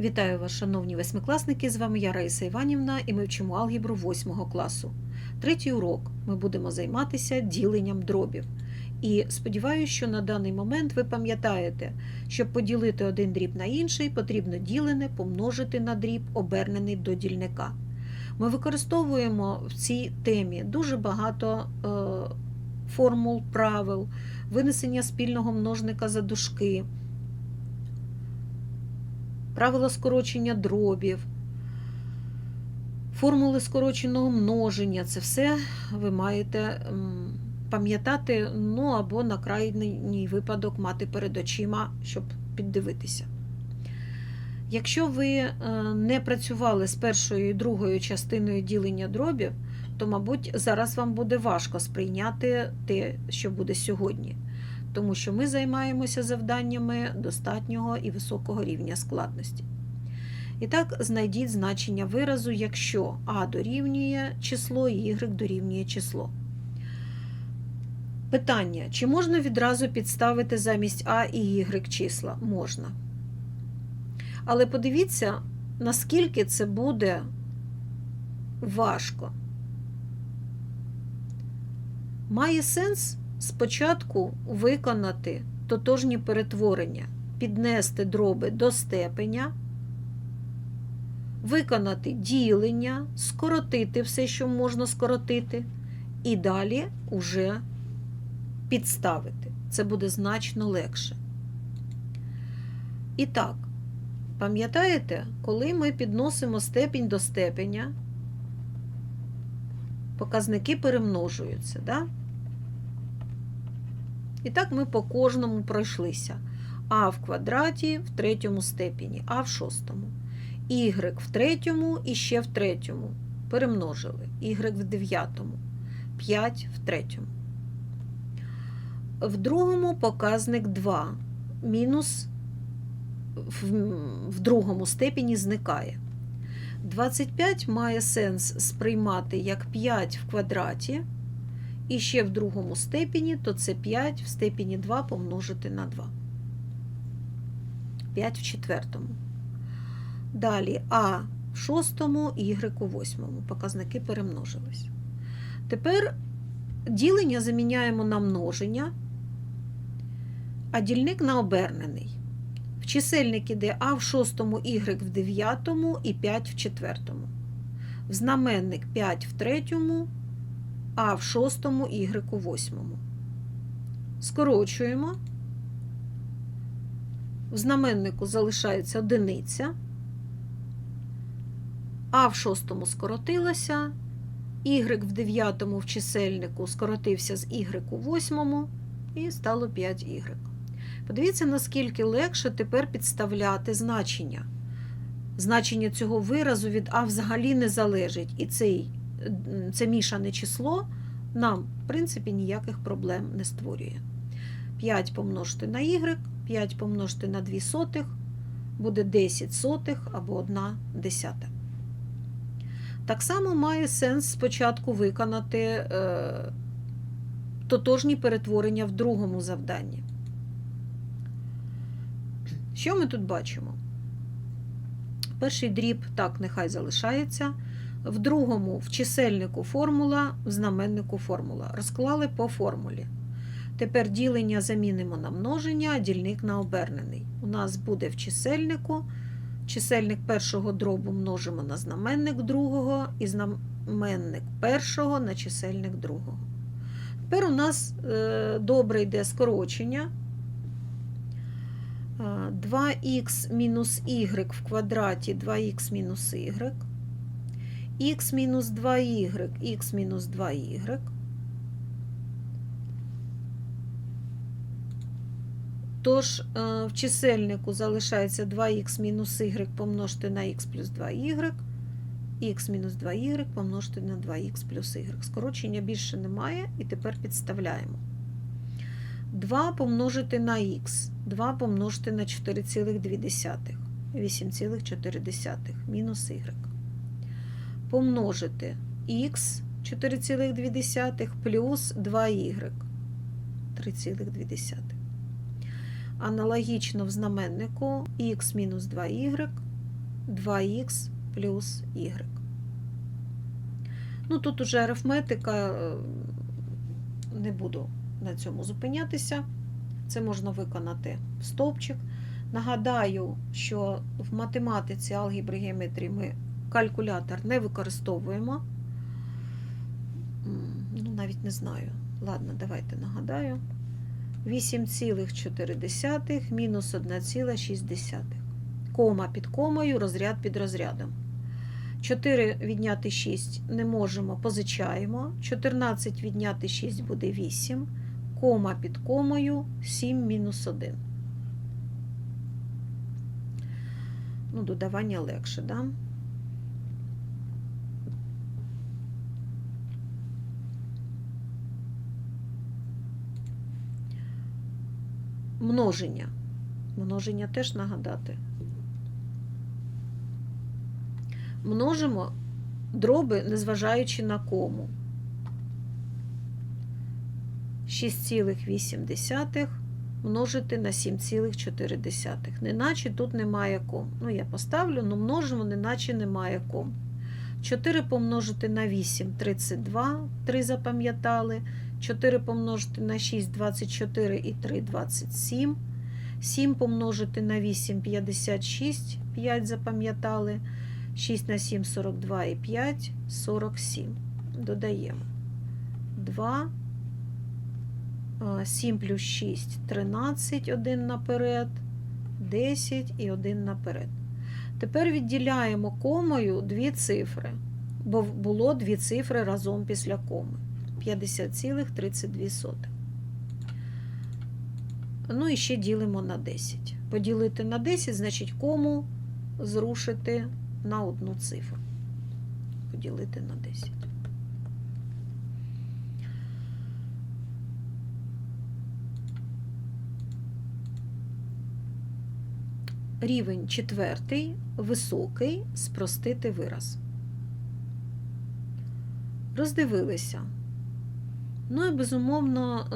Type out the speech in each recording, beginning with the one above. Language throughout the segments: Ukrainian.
Вітаю вас, шановні восьмикласники! З вами я Раїса Іванівна і ми вчимо алгебру 8 класу. Третій урок ми будемо займатися діленням дробів. І сподіваюся, що на даний момент ви пам'ятаєте, щоб поділити один дріб на інший, потрібно ділене помножити на дріб, обернений до дільника. Ми використовуємо в цій темі дуже багато е, формул, правил, винесення спільного множника за дужки, правила скорочення дробів, формули скороченого множення. Це все ви маєте пам'ятати, ну або на крайній випадок мати перед очима, щоб піддивитися. Якщо ви е, не працювали з першою і другою частиною ділення дробів, то, мабуть, зараз вам буде важко сприйняти те, що буде сьогодні, тому що ми займаємося завданнями достатнього і високого рівня складності. І так, знайдіть значення виразу, якщо а дорівнює число і y дорівнює число. Питання: чи можна відразу підставити замість А і Y числа? Можна. Але подивіться, наскільки це буде важко. Має сенс спочатку виконати тотожні перетворення, піднести дроби до степеня, виконати ділення, скоротити все, що можна скоротити, і далі уже підставити. Це буде значно легше. І так, пам'ятаєте, коли ми підносимо степінь до степеня, показники перемножуються, да? І так ми по кожному пройшлися. А в квадраті в третьому степені, А в шостому. Y в третьому і ще в третьому. Перемножили. Y в дев'ятому. 5 в третьому. В другому показник 2. Мінус в, другому степені зникає. 25 має сенс сприймати як 5 в квадраті. І ще в другому степені, то це 5 в степені 2 помножити на 2. 5 в четвертому. Далі А в шостому, Y у восьмому. Показники перемножились. Тепер ділення заміняємо на множення, а дільник на обернений. В чисельник іде А в шостому, Y в дев'ятому і 5 в четвертому. В знаменник 5 в третьому, А в шостому, Y у восьмому. Скорочуємо. В знаменнику залишається одиниця. А в шостому скоротилося, Y в дев'ятому в чисельнику скоротився з Y у восьмому і стало 5Y. Подивіться, наскільки легше тепер підставляти значення. Значення цього виразу від А взагалі не залежить. І цей, це мішане число нам, в принципі, ніяких проблем не створює. 5 помножити на y, 5 помножити на 2 сотих, буде 10 сотих або 1 десята. Так само має сенс спочатку виконати е, тотожні перетворення в другому завданні. Що ми тут бачимо? Перший дріб, так, нехай залишається. В другому в чисельнику формула, в знаменнику формула. Розклали по формулі. Тепер ділення замінимо на множення, а дільник на обернений. У нас буде в чисельнику. Чисельник першого дробу множимо на знаменник другого, і знаменник першого на чисельник другого. Тепер у нас е, добре йде скорочення. 2х мінус y в квадраті 2х мінус y, х мінус 2y, х мінус 2y. Тож в чисельнику залишається 2х мінус y помножити на х плюс 2y, х мінус 2y помножити на 2х плюс y. Скорочення більше немає, і тепер підставляємо. 2 помножити на х, 2 помножити на 4,2, 8,4 мінус y. Помножити х 4,2 плюс 2y 3,2. Аналогічно в знаменнику х мінус 2y 2х плюс y. Ну, тут уже арифметика, е, не буду на цьому зупинятися. Це можна виконати в стовпчик. Нагадаю, що в математиці, алгебри, геометрії ми калькулятор не використовуємо. Ну, навіть не знаю. Ладно, давайте нагадаю. 8,4 мінус 1,6. Кома під комою, розряд під розрядом. 4 відняти 6 не можемо, позичаємо. 14 відняти 6 буде 8. Кома під комою 7 мінус 1. Ну, додавання легше, да? Множення. Множення теж нагадати. Множимо дроби, незважаючи на кому. 6,8 множити на 7,4. Неначе тут немає ком. Ну, я поставлю, але множимо, неначе немає ком. 4 помножити на 8 32, 3 запам'ятали. 4 помножити на 6 24 і 3 27. 7 помножити на 8 56, 5 запам'ятали. 6 на 7 42 і 5 47. Додаємо 2. 7 плюс 6 13, 1 наперед, 10 і 1 наперед. Тепер відділяємо комою дві цифри, бо було дві цифри разом після коми. 50,32. Ну і ще ділимо на 10. Поділити на 10, значить кому зрушити на одну цифру. Поділити на 10. Рівень четвертий, високий, спростити вираз. Роздивилися. Ну і безумовно,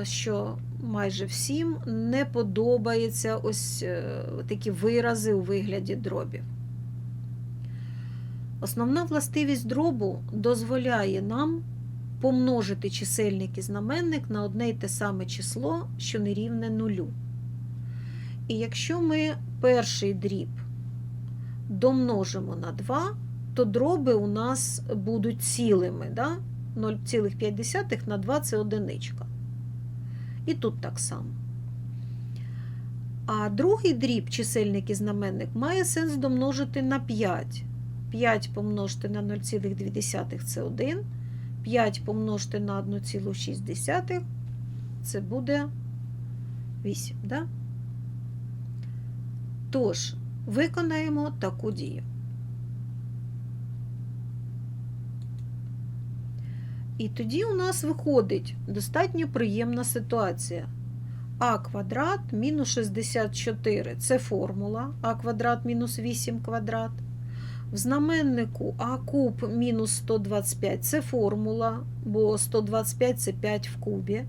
е, що майже всім не подобаються ось е, такі вирази у вигляді дробів. Основна властивість дробу дозволяє нам помножити чисельник і знаменник на одне й те саме число, що не рівне нулю. І якщо ми перший дріб домножимо на 2, то дроби у нас будуть цілими. Да? 0,5 на 2 це одиничка. І тут так само. А другий дріб, чисельник і знаменник, має сенс домножити на 5. 5 помножити на 0,2 це 1. 5 помножити на 1,6 це буде 8. Да? Тож, виконаємо таку дію. І тоді у нас виходить достатньо приємна ситуація. А квадрат мінус 64 це формула, а квадрат мінус 8 квадрат. В знаменнику А куб мінус 125 це формула, бо 125 це 5 в кубі.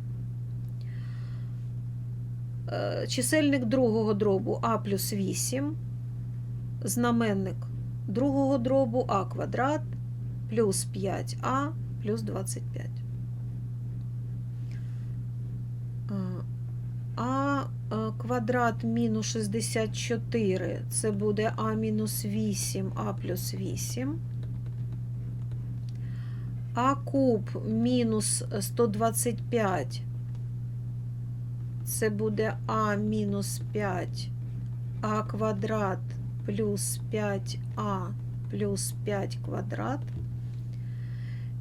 Е, Чисельник другого дробу А плюс 8, знаменник другого дробу А квадрат плюс 5А плюс 25. А квадрат мінус 64 це буде А мінус 8, А плюс 8. А куб мінус 125 це буде А мінус 5, А квадрат плюс 5А плюс 5 квадрат.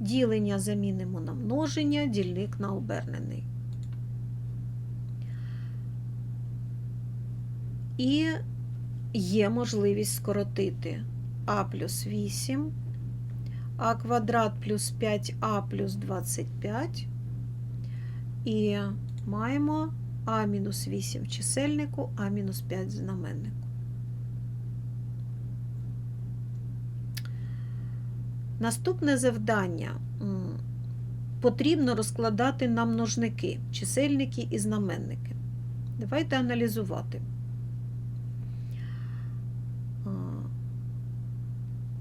Ділення замінимо на множення, дільник на обернений. І є можливість скоротити А плюс 8, А квадрат плюс 5А плюс 25. І маємо А мінус 8 в чисельнику, А мінус 5 в знаменнику. Наступне завдання потрібно розкладати на множники, чисельники і знаменники. Давайте аналізувати.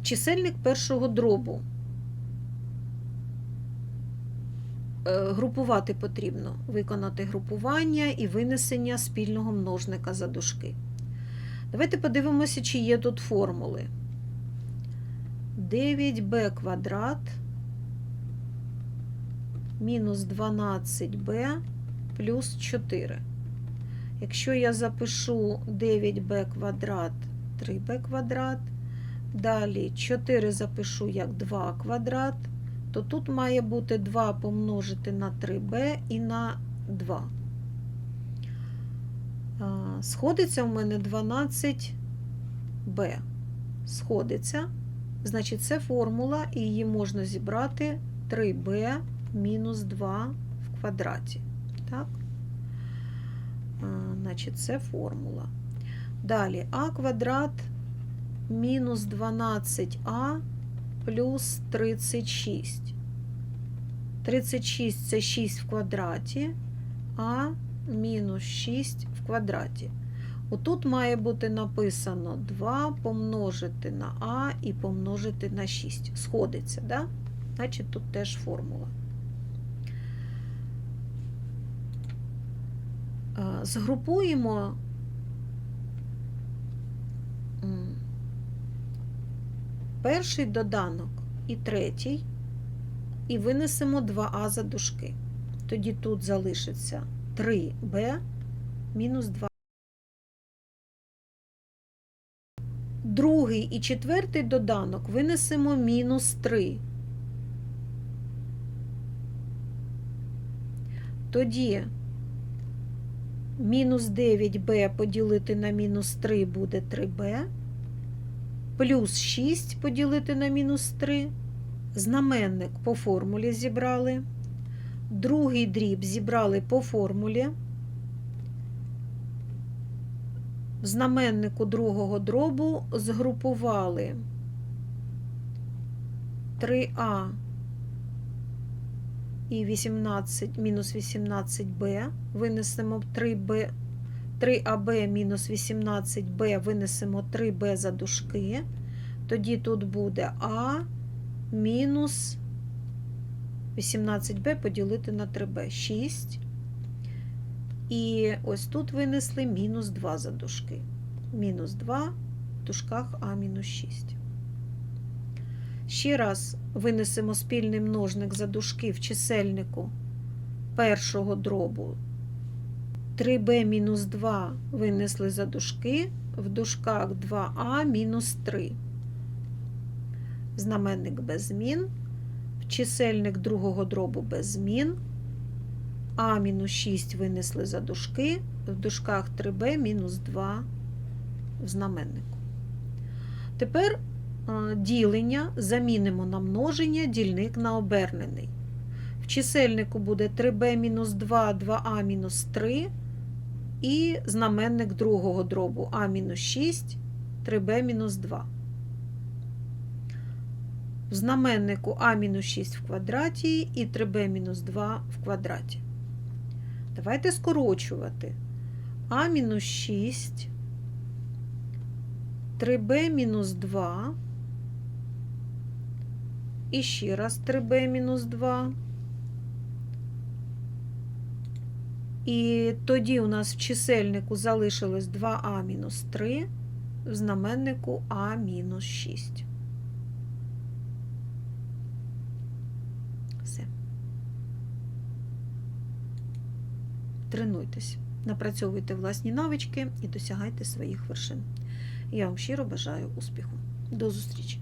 чисельник першого дробу. Е, Групувати потрібно, виконати групування і винесення спільного множника за дужки. Давайте подивимося, чи є тут формули. 9b квадрат мінус 12b плюс 4. Якщо я запишу 9b квадрат, 3b квадрат, далі 4 запишу як 2 квадрат, то тут має бути 2 помножити на 3b і на 2. Сходиться в мене 12b. Сходиться. Значить, це формула, і її можна зібрати 3b мінус 2 в квадраті. Так? Значить, це формула. Далі а квадрат мінус 12а плюс 36. 36 це 6 в квадраті, а мінус 6 в квадраті. Отут має бути написано 2 помножити на а і помножити на 6. Сходиться, да? Значить, тут теж формула. Згрупуємо перший доданок і третій, і винесемо 2а за дужки. Тоді тут залишиться 3b мінус 2. Другий і четвертий доданок винесемо мінус 3. Тоді мінус 9b поділити на мінус 3 буде 3b, плюс 6 поділити на мінус 3. Знаменник по формулі зібрали. Другий дріб зібрали по формулі. В знаменнику другого дробу згрупували 3а і 18, мінус 18b, винесемо 3b, 3аб мінус 18b, винесемо 3b за дужки. Тоді тут буде а мінус 18b поділити на 3b 6. І ось тут винесли мінус 2 за дужки. Мінус 2 в дужках А мінус 6. Ще раз винесемо спільний множник за дужки в чисельнику першого дробу. 3b мінус 2 винесли за дужки, в дужках 2а мінус 3. Знаменник без змін, в чисельник другого дробу без змін. А мінус 6 винесли за дужки, в дужках 3b мінус 2 в знаменнику. Тепер е, ділення замінимо на множення, дільник на обернений. В чисельнику буде 3b мінус 2, 2а мінус 3 і знаменник другого дробу а мінус 6, 3b мінус 2. В знаменнику а мінус 6 в квадраті і 3b мінус 2 в квадраті. Давайте скорочувати. А мінус 6, 3b мінус 2. І ще раз 3b мінус 2. І тоді у нас в чисельнику залишилось 2а мінус 3, в знаменнику а мінус 6. Все. Тренуйтесь, напрацьовуйте власні навички і досягайте своїх вершин. Я вам щиро бажаю успіху. До зустрічі!